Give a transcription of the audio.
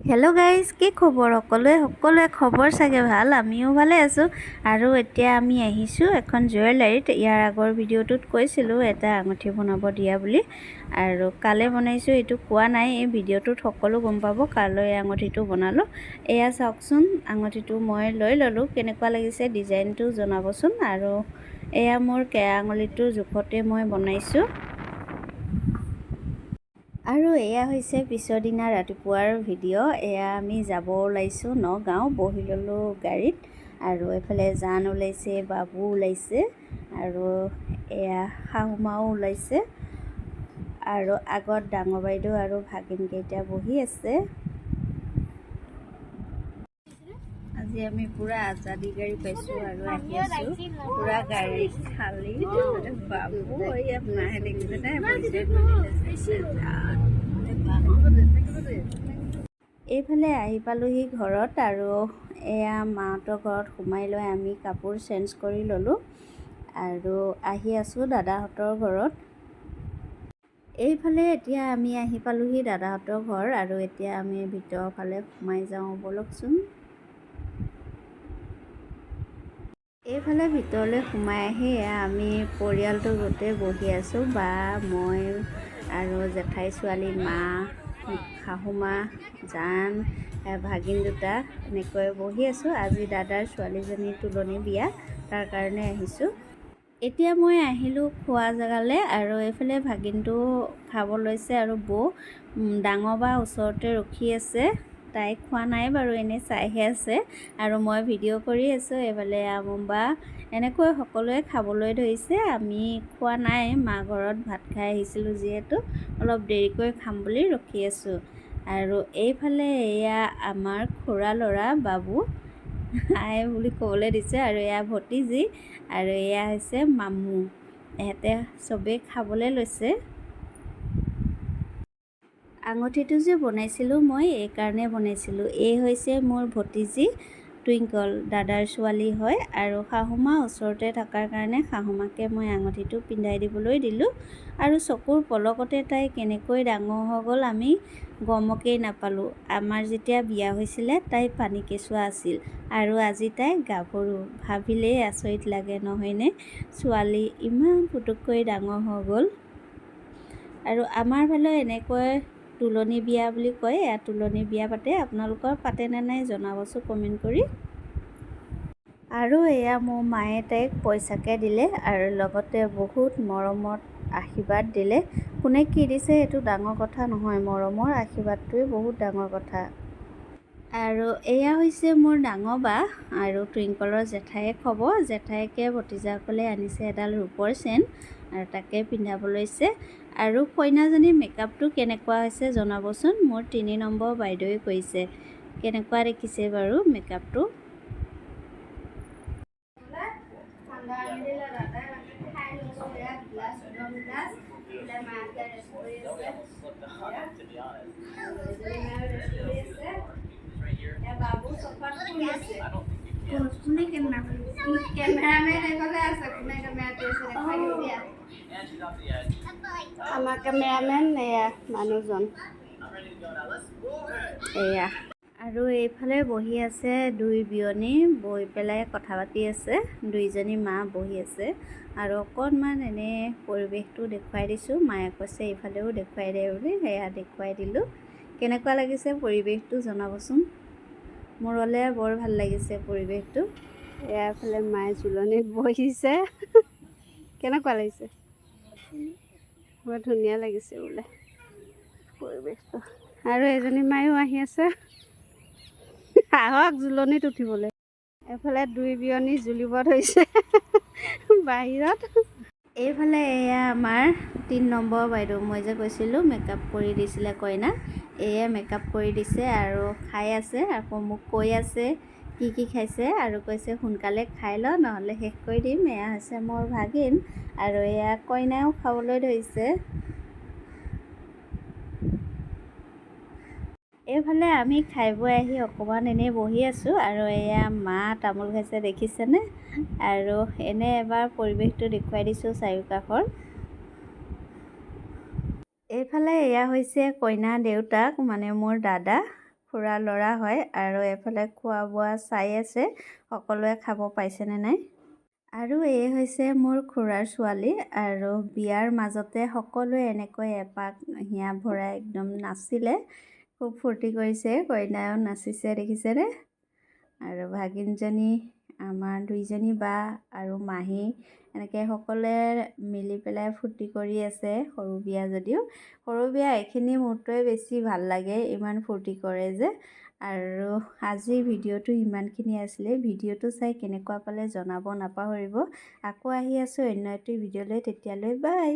Hello guys কি খবৰ? সকলোৱে সকলোৱে খবৰ চাগে ভাল? আমিও ভালে আছোঁ। আৰু এতিয়া আমি আহিছোঁ এখন জুৱেলাৰীত ইয়াৰ আগৰ ভিডিঅ'টোত কৈছিলোঁ এটা আঙুঠি বনাব দিয়া বুলি। আৰু কালে বনাইছোঁ এইটো কোৱা নাই। এই ভিডিঅ'টোত সকলো গম পাব কালৈ আঙুঠিটো বনালোঁ। এয়া চাওকচোন আঙুঠিটো মই লৈ ল'লোঁ। কেনেকুৱা লাগিছে ডিজাইনটো জনাবচোন। আৰু এয়া মোৰ কেৰা আঙুলিটোৰ জোখতে মই বনাইছোঁ। আৰু এয়া হৈছে পিছৰ দিনা ৰাতিপুৱাৰ ভিডিঅ' এয়া আমি যাব ওলাইছোঁ নগাঁও বহি ল'লোঁ গাড়ীত আৰু এইফালে জান ওলাইছে বাবু ওলাইছে আৰু এয়া শাহুমাও ওলাইছে। আৰু আগত ডাঙৰ বাইদেউ আৰু ভাগিনকেইটা বহি আছে। আজি আমি পূৰা আজাদী গাড়ী পাইছোঁ আৰু আহি আছোঁ। পূৰা গাড়ী খালী। বাবু এইফালে আহি পালোহি ঘৰত আৰু এয়া মাহঁতৰ ঘৰত সোমাই লৈ আমি কাপোৰ চেঞ্জ কৰি ল'লোঁ। আৰু আহি আছোঁ দাদাহঁতৰ ঘৰত। এইফালে এতিয়া আমি আহি পালোহি দাদাহঁতৰ ঘৰ আৰু এতিয়া আমি ভিতৰৰ ফালে সোমাই যাওঁ ব'লকচোন। এইফালে ভিতৰলৈ সোমাই আহি আমি পৰিয়ালটো গোটেই বহি আছোঁ বা মই আৰু জেঠাই ছোৱালী মা শাহুমা জান ভাগিন দুটা এনেকৈ বহি আছোঁ। আজি দাদাৰ ছোৱালীজনীৰ তুলনি বিয়া তাৰ কাৰণে আহিছোঁ। এতিয়া মই আহিলোঁ খোৱা জেগালৈ আৰু এইফালে ভাগিনটো খাব লৈছে আৰু বৌ ডাঙৰ বা ওচৰতে ৰখি আছে। তাই খোৱা নাই বাৰু এনেই চাইহে আছে। আৰু মই ভিডিঅ' কৰি আছোঁ এইফালে আমবা এনেকৈ সকলোৱে খাবলৈ ধৰিছে। আমি খোৱা নাই মা ঘৰত ভাত খাই আহিছিলোঁ যিহেতু অলপ দেৰিকৈ খাম বুলি ৰখি আছোঁ। আৰু এইফালে এয়া আমাৰ খুৰা ল'ৰা বাবু আই বুলি ক'বলৈ দিছে। আৰু এয়া ভতিজী আৰু এয়া হৈছে মামু। এহেঁতে চবেই খাবলৈ লৈছে। আঙুঠিটো যে বনাইছিলোঁ মই এইকাৰণে বনাইছিলোঁ। এই হৈছে মোৰ ভতিজী টুইংকল দাদাৰ ছোৱালী হয় আৰু শাহুমা ওচৰতে থকাৰ কাৰণে শাহুমাকে মই আঙুঠিটো পিন্ধাই দিবলৈ দিলোঁ আৰু চকুৰ পলকতে তাই কেনেকৈ ডাঙৰ হৈ গ'ল আমি গমকেই নাপালোঁ। আমাৰ যেতিয়া বিয়া হৈছিলে তাই পানী কেঁচুৱা আছিল আৰু আজি তাই গাভৰু। ভাবিলেই আচৰিত লাগে নহয়নে ছোৱালী ইমান পুটুককৈ ডাঙৰ হৈ গ'ল। আৰু আমাৰ ফালে এনেকৈ তুলনি বিয়া বুলি কয় এয়া তুলনি বিয়া পাতে। আপোনালোকৰ পাতেনে নাই জনাবচোন কমেণ্ট কৰি। আৰু এয়া মোৰ মায়ে তাইক পইচাকে দিলে আৰু লগতে বহুত মৰমত আশীৰ্বাদ দিলে। কোনে কি দিছে সেইটো ডাঙৰ কথা নহয় মৰমৰ আশীৰ্বাদটোৱে বহুত ডাঙৰ কথা। আৰু এয়া হৈছে মোৰ ডাঙৰ বা আৰু টুইংকলৰ জেঠাইক হ'ব জেঠাইকে ভতিজাসকলে আনিছে এডাল ৰূপৰ চেন আৰু তাকে পিন্ধাব লৈছে। আৰু কইনাজনীৰ মেকআপটো কেনেকুৱা হৈছে জনাবচোন। মোৰ তিনি নম্বৰ বাইদেৱে কৈছে। কেনেকুৱা দেখিছে বাৰু মেকআপটো? কোনে কেমেৰা কেমেৰামেন এফালে আছে কোনে কেমেৰাটো আমাৰ কেমেৰামেন এয়া মানুহজন? এয়া। আৰু এইফালে বহি আছে দুই বিয়নী বহি পেলাই কথা পাতি আছে। দুইজনী মা বহি আছে। আৰু অকণমান এনেই পৰিৱেশটো দেখুৱাই দিছোঁ। মায়ে কৈছে এইফালেও দেখুৱাই দে বুলি সেয়া দেখুৱাই দিলোঁ। কেনেকুৱা লাগিছে পৰিৱেশটো জনাবচোন? মোৰলৈ বৰ ভাল লাগিছে পৰিৱেশটো। এয়া এফালে মায়ে জোলনীত বহিছে। কেনেকুৱা লাগিছে? বৰ ধুনীয়া লাগিছে বোলে। পৰিৱেশটো। আৰু এজনী মায়ো আহি আছে। আহক জোলনীত উঠিবলৈ। এফালে দুই বিয়নী জুলিব ধৰিছে। বাহিৰত। এইফালে এয়া আমাৰ তিনি নম্বৰ বাইদেউ। মই যে কৈছিলোঁ মেকআপ কৰি দিছিলে কইনা। এয়ে মেকআপ কৰি দিছে আৰু খাই আছে আকৌ মোক কৈ আছে। কি কি খাইছে আৰু কৈছে সোনকালে খাই ল নহ'লে শেষ কৰি দিম এয়া হৈছে মোৰ ভাগিন। আৰু এয়া কইনাও খাবলৈ ধৰিছে। এইফালে আমি খাই বৈ আহি অকণমান এনেই বহি আছোঁ আৰু এয়া মা তামোল খাইছে দেখিছেনে? আৰু এনে এবাৰ পৰিৱেশটো দেখুৱাই দিছোঁ চাৰিওকাষৰ। এইফালে এয়া হৈছে কইনা দেউতাক মানে মোৰ দাদা। খুৰা ল'ৰা হয় আৰু এফালে খোৱা বোৱা চাই আছে সকলোৱে খাব পাইছেনে নাই? আৰু এই হৈছে মোৰ খুৰাৰ ছোৱালী আৰু বিয়াৰ মাজতে সকলোৱে এনেকৈ এপাক হিয়া ভৰাই একদম নাচিলে। খুব ফূৰ্তি কৰিছে কইনাও নাচিছে দেখিছেনে? আৰু ভাগিনজনী আমাৰ দুইজনী বা আৰু মাহী এনেকৈ সকলোৱে মিলি পেলাই ফূৰ্তি কৰি আছে সৰু বিয়া যদিও। সৰু বিয়া এইখিনি মুহূৰ্তই বেছি ভাল লাগে ইমান ফূৰ্তি কৰে যে। আৰু আজিৰ ভিডিঅ'টো ইমানখিনি আছিলে ভিডিঅ'টো চাই কেনেকুৱা পালে জনাব নাপাহৰিব। আকৌ আহি আছোঁ অন্য এটি ভিডিঅ' লৈ তেতিয়ালৈ বাই।